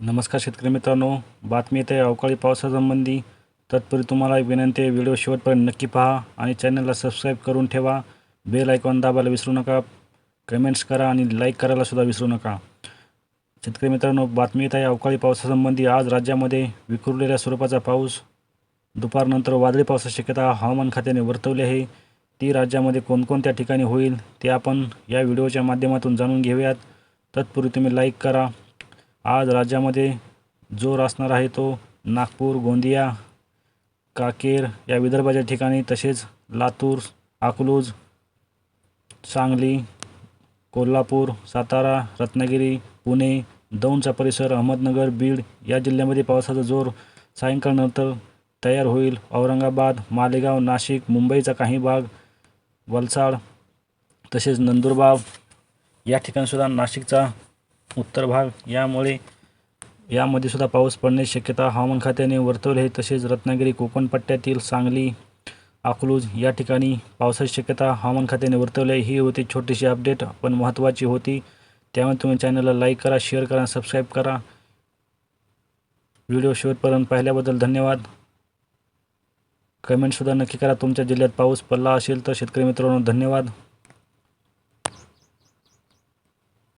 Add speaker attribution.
Speaker 1: नमस्कार शेतकरी मित्रांनो बातमी येते अवकाळी पावसासंबंधी. तत्पूर्वी तुम्हाला एक विनंती आहे व्हिडिओ शेवटपर्यंत नक्की पहा आणि चॅनलला सबस्क्राईब करून ठेवा. बेल आयकॉन दाबायला विसरू नका. कमेंट्स करा आणि लाईक करायला सुद्धा विसरू नका. शेतकरी मित्रांनो बातमी येत आहे अवकाळी पावसासंबंधी. आज राज्यामध्ये विखुरलेल्या स्वरूपाचा पाऊस दुपारनंतर वादळी पावसाची शक्यता हवामान खात्याने वर्तवली आहे. ती राज्यामध्ये कोणकोणत्या ठिकाणी होईल ते आपण या व्हिडिओच्या माध्यमातून जाणून घेऊयात. तत्पूर्वी तुम्ही लाईक करा आज राज्यामध्ये जोर असणार आहे तो नागपूर गोंदिया काकेर या विदर्भाच्या ठिकाणी तसेच लातूर अकलूज सांगली कोल्हापूर सातारा रत्नागिरी पुणे दौंडचा परिसर अहमदनगर बीड या जिल्ह्यामध्ये पावसाचा जोर सायंकाळनंतर तयार होईल. औरंगाबाद मालेगाव नाशिक मुंबईचा काही भाग वलसाड तसेच नंदुरबार या ठिकाणीसुद्धा नाशिकचा उत्तर भाग. यामुळे यामध्ये सुद्धा पाऊस पडण्याची शक्यता हवामान खात्याने वर्तवली आहे. तसेच रत्नागिरी कोकणपट्ट्यातील सांगली अकलूज या ठिकाणी पावसाची शक्यता हवामान खात्याने वर्तवली आहे. ही होती छोटीशी अपडेट पण महत्त्वाची होती. त्यामुळे तुम्ही चॅनलला लाईक करा शेअर करा सबस्क्राईब करा. व्हिडिओ शेवटपर्यंत पाहिल्याबद्दल धन्यवाद. कमेंटसुद्धा नक्की करा. तुमच्या जिल्ह्यात पाऊस पडला असेल तर शेतकरी मित्रांनो धन्यवाद.